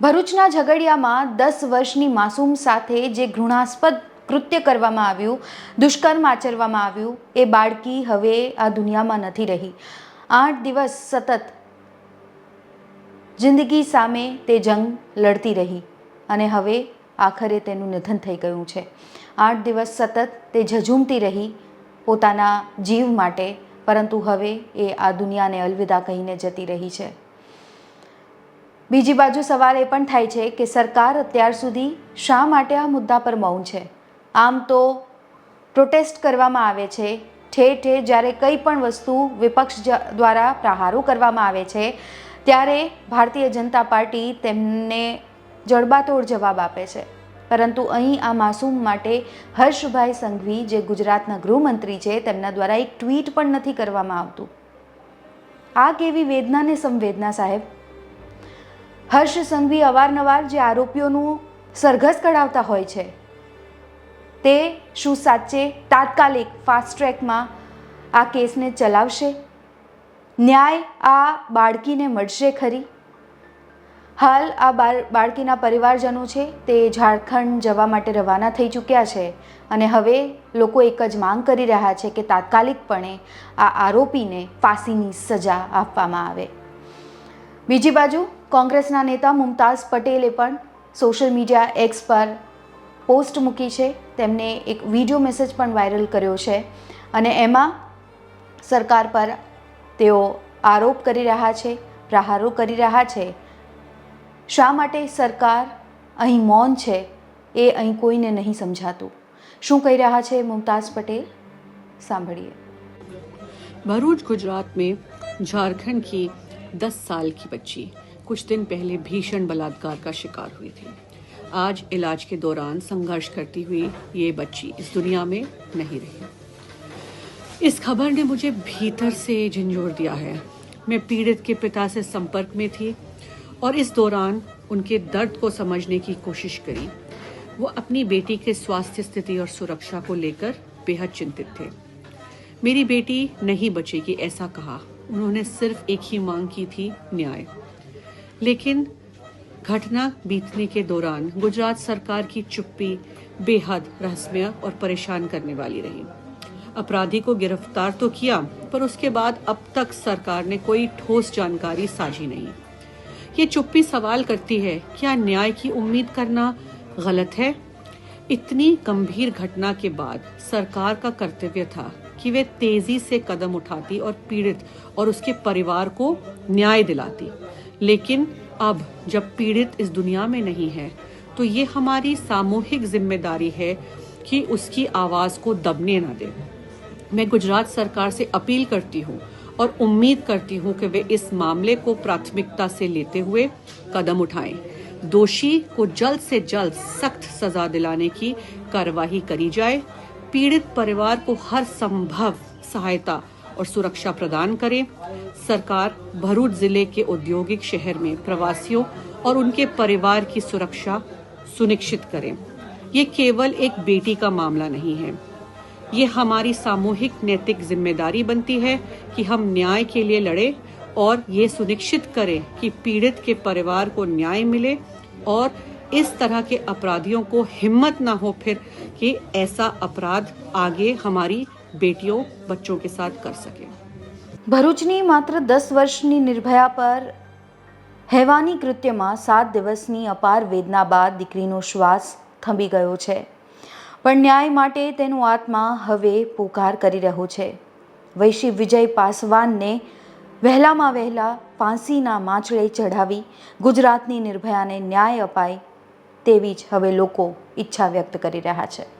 ભરૂચના ઝઘડિયામાં દસ વર્ષની માસૂમ સાથે જે ઘૃણાસ્પદ કૃત્ય કરવામાં આવ્યું, દુષ્કર્મ આચરવામાં આવ્યું, એ બાળકી હવે આ દુનિયામાં નથી રહી. આઠ દિવસ સતત જિંદગી સામે તે જંગ લડતી રહી અને હવે આખરે તેનું નિધન થઈ ગયું છે. આઠ દિવસ સતત તે ઝઝૂમતી રહી પોતાના જીવ માટે, પરંતુ હવે એ આ દુનિયાને અલવિદા કહીને જતી રહી છે. બીજી બાજુ સવાલ એ પણ થાય છે કે સરકાર અત્યાર સુધી શા માટે આ મુદ્દા પર મૌન છે? આમ તો પ્રોટેસ્ટ કરવામાં આવે છે. ઠેર ઠેર જ્યારે કંઈ પણ વસ્તુ વિપક્ષ દ્વારા પ્રહારો કરવામાં આવે છે, ત્યારે ભારતીય જનતા પાર્ટી તેમને જડબાતોડ જવાબ આપે છે. પરંતુ અહીં આ માસૂમ માટે હર્ષભાઈ સંઘવી, જે ગુજરાતના ગૃહમંત્રી છે, તેમના દ્વારા એક ટ્વીટ પણ નથી કરવામાં આવતું. આ કેવી વેદના ને સંવેદના સાહેબ? હર્ષ સંઘવી અવારનવાર જે આરોપીઓનું સરઘસ કઢાવતા હોય છે, તે શું સાચે તાત્કાલિક ફાસ્ટ ટ્રેકમાં આ કેસને ચલાવશે? ન્યાય આ બાળકીને મળશે ખરી? હાલ આ બાળ, બાળકીના પરિવારજનો છે તે ઝારખંડ જવા માટે રવાના થઈ ચૂક્યા છે અને હવે લોકો એક જ માંગ કરી રહ્યા છે કે તાત્કાલિકપણે આ આરોપીને ફાંસીની સજા આપવામાં આવે. બીજી બાજુ કોંગ્રેસના નેતા મુમતાઝ પટેલે પણ સોશિયલ મીડિયા એક્સ પર પોસ્ટ મૂકી છે તેમને એક વિડીયો મેસેજ પણ વાયરલ કર્યો છે અને એમાં સરકાર પર તેઓ આરોપ કરી રહ્યા છે પ્રહારો કરી રહ્યા છે શા માટે સરકાર અહીં મૌન છે એ અહીં કોઈને નહીં સમજાતું શું કહી રહ્યા છે મુમતાઝ પટેલ સાંભળીએ भरूच गुजरात में झारखंड की 10 साल की बच्ची। कुछ दिन पहले भीषण बलात्कार का शिकार हुई थी। आज इलाज के दौरान संघर्ष करती हुई ये बच्ची इस दुनिया में नहीं रही। इस खबर ने मुझे भीतर से झंझोर दिया है। मैं पीड़ित के पिता से संपर्क में थी और इस दौरान उनके दर्द को समझने की कोशिश करी। वो अपनी बेटी के स्वास्थ्य स्थिति और सुरक्षा को लेकर बेहद चिंतित थे। मेरी बेटी नहीं बचेगी, ऐसा कहा। उन्होंने सिर्फ़ एक ही मांग की थी, न्याय। लेकिन घटना बीतने के दौरान गुजरात सरकार की चुप्पी बेहद रहस्यमय और परेशान करने वाली रही। अपराधी को गिरफ़्तार तो किया, पर उसके बाद अब तक सरकार ने कोई ठोस जानकारी साझी नहीं। ये चुप्पी सवाल करती है, क्या न्याय की उम्मीद करना गलत है? इतनी गंभीर घटना के बाद सरकार का कर्तव्य था कि वे तेज़ी से कदम उठाती और पीड़ित और उसके परिवार को न्याय दिलाती। लेकिन अब जब पीड़ित इस दुनिया में नहीं है तो ये हमारी सामूहिक ज़िम्मेदारी है कि उसकी आवाज़ को दबने न दें। मैं गुजरात सरकार से अपील करती हूँ और उम्मीद करती हूँ कि वे इस मामले को प्राथमिकता से लेते हुए कदम उठाएँ। दोषी को जल्द से जल्द सख्त सजा दिलाने की कार्यवाही करी जाए। पीड़ित परिवार को हर संभव सहायता और सुरक्षा प्रदान करें। सरकार भरूच ज़िले के औद्योगिक शहर में प्रवासियों और उनके परिवार की सुरक्षा सुनिश्चित करें। ये केवल एक बेटी का मामला नहीं है। ये हमारी सामूहिक नैतिक ज़िम्मेदारी बनती है कि हम न्याय के लिए लड़े और ये सुनिश्चित करें कि पीड़ित के परिवार को न्याय मिले और इस तरह के अपराधियों को हिम्मत ना हो फिर कि ऐसा अपराध आगे हमारी बेटियों बच्चों के साथ कर सके ભરૂચની માત્ર દસ વર્ષની નિર્ભયા પર હેવાની કૃત્યમાં સાત દિવસની અપાર વેદના બાદ દીકરીનો શ્વાસ થંભી ગયો છે પણ ન્યાય માટે તેનો આત્મા હવે પોકાર કરી રહ્યો છે વૈશી વિજય પાસવાનને વહેલામાં વહેલા ફાંસીના માછડે ચઢાવી ગુજરાતની નિર્ભયાને ન્યાય અપાય તેવી જ હવે લોકો ઈચ્છા વ્યક્ત કરી રહ્યા છે.